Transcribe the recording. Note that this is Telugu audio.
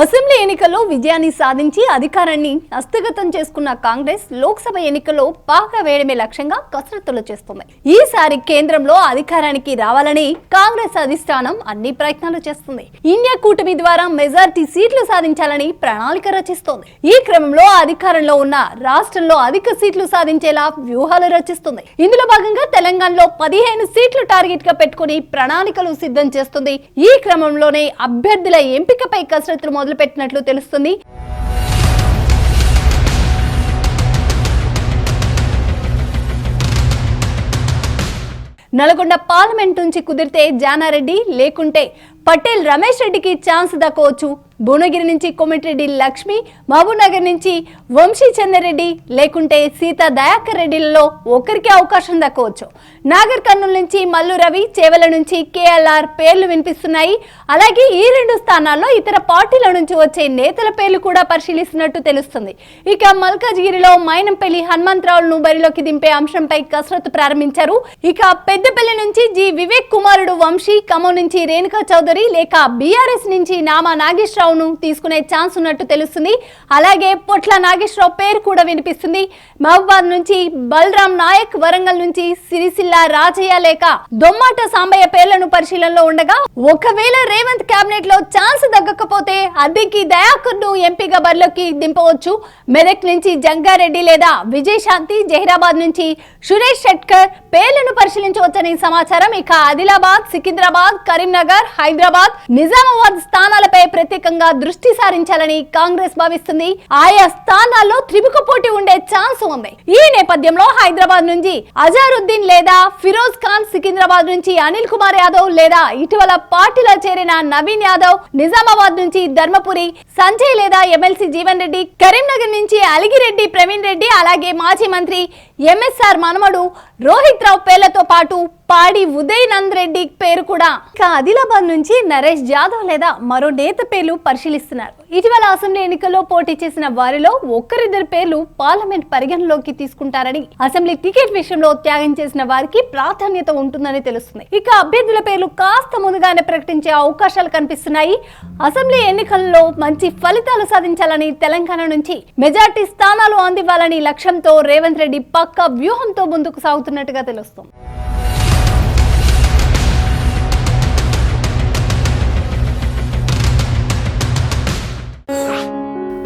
అసెంబ్లీ ఎన్నికల్లో విజయాన్ని సాధించి అధికారాన్ని హస్తగతం చేసుకున్న కాంగ్రెస్ లోక్సభ ఎన్నికల్లో పాక వేయడమే లక్ష్యంగా కసరత్తులు చేస్తుంది. ఈసారి కేంద్రంలో అధికారానికి రావాలని కాంగ్రెస్ అధిష్టానం అన్ని ప్రయత్నాలు చేస్తుంది. ఇండియా కూటమి ద్వారా మెజార్టీ సీట్లు సాధించాలని ప్రణాళిక రచిస్తోంది. ఈ క్రమంలో అధికారంలో ఉన్న రాష్ట్రంలో అధిక సీట్లు సాధించేలా వ్యూహాలు రచిస్తుంది. ఇందులో భాగంగా తెలంగాణలో పదిహేను సీట్లు టార్గెట్గా పెట్టుకుని ప్రణాళికలు సిద్ధం చేస్తుంది. ఈ క్రమంలోనే అభ్యర్థుల ఎంపికపై కసరత్తులు మొదలుపెట్టినట్లు తెలుస్తుంది. నల్గొండ పార్లమెంట్ నుంచి కుదిరితే జానారెడ్డి లేకుంటే పటేల్ రమేష్ రెడ్డికి ఛాన్స్ దక్కవచ్చు. భువనగిరి నుంచి కోమటిరెడ్డి లక్ష్మి మహబూబ్నగర్ నుంచి వంశీ చంద్రరెడ్డి లేకుంటే సీతా దయాకర్ రెడ్డిలలో ఒకరికి అవకాశం దక్కవచ్చు. నాగర్ కర్నూలు నుంచి మల్లు రవి చేవల నుంచి కేఎల్ఆర్ పేర్లు వినిపిస్తున్నాయి. అలాగే ఈ రెండు స్థానాల్లో ఇతర పార్టీల నుంచి వచ్చే నేతల పేర్లు కూడా పరిశీలిస్తున్నట్టు తెలుస్తుంది. ఇక మల్కాజ్గిరిలో మైనంపల్లి హనుమంతరావులను బరిలోకి దింపే అంశంపై కసరత్తు ప్రారంభించారు. ఇక పెద్దపల్లి నుంచి జి వివేక్ కుమారుడు వంశీ ఖమ్మం నుంచి రేణుకా చౌదరి లేక బీఆర్ఎస్ నుంచి నామా నాగేశ్వరరావును తీసుకునే ఛాన్స్ ఉన్నట్టు తెలుస్తుంది. అలాగే పొట్ల నాగేశ్వరరావు పేరు కూడా వినిపిస్తుంది. మహబాద్ నుంచి బలరాం నాయక్ వరంగల్ నుంచి సిరిసిల్ల రాజయ్య లేక దొమ్మాట సాంబయ్య పేర్లను పరిశీలనలో ఉండగా ఒకవేళ రేవంత్ కేబినెట్లో ఛాన్స్ తగ్గకపోతే అద్దెకి దయాకర్ను ఎంపీగా బరిలోకి దింపవచ్చు. మెదక్ నుంచి జంగారెడ్డి లేదా విజయశాంతి జహీరాబాద్ నుంచి సురేష్ షెట్కర్ పేర్లను పరిశీలించవచ్చని సమాచారం. ఇక ఆదిలాబాద్ సికింద్రాబాద్ కరీంనగర్ హైదరాబాద్ నిజామాబాద్ స్థానాలపై ప్రత్యేకంగా దృష్టి సారించాలని కాంగ్రెస్ భావిస్తుంది. ఆయా స్థానాల్లో త్రిముఖ పోటీ ఉండే ఛాన్స్ ఉంది. ఈ నేపథ్యంలో హైదరాబాద్ నుంచి అజారుద్దీన్ లేదా ఫిరోజ్ ఖాన్ సికింద్రాబాద్ నుంచి అనిల్ కుమార్ యాదవ్ లేదా ఇటీవల పార్టీలో చేరిన నవీన్ యాదవ్ నిజామాబాద్ నుంచి ధర్మపురి సంజయ్ లేదా ఎమ్మెల్సీ జీవన్ రెడ్డి కరీంనగర్ నుంచి అలిగిరెడ్డి ప్రవీణ్ రెడ్డి అలాగే మాజీ మంత్రి ఎంఎస్ఆర్ మనమడు రోహిత్ రావు పేర్లతో పాటు పాడి ఉదయ్ నంద్ రెడ్డి పేరు కూడా. ఇక ఆదిలాబాద్ నుంచి నరేష్ జాదవ్ లేదా మరో నేత పేర్లు పరిశీలిస్తున్నారు. ఇటీవల అసెంబ్లీ ఎన్నికల్లో పోటీ చేసిన వారిలో ఒక్కరిద్దరు పేర్లు పార్లమెంట్ పరిగణలోకి తీసుకుంటారని అసెంబ్లీ టికెట్ విషయంలో త్యాగం చేసిన వారికి ప్రాధాన్యత ఉంటుందని తెలుస్తుంది. ఇక అభ్యర్థుల పేర్లు కాస్త ముందుగానే ప్రకటించే అవకాశాలు కనిపిస్తున్నాయి. అసెంబ్లీ ఎన్నికల్లో మంచి ఫలితాలు సాధించాలని తెలంగాణ నుంచి మెజార్టీ స్థానాలు అందివ్వాలని లక్ష్యంతో రేవంత్ రెడ్డి పక్క వ్యూహంతో ముందుకు సాగుతున్నట్టుగా తెలుస్తుంది.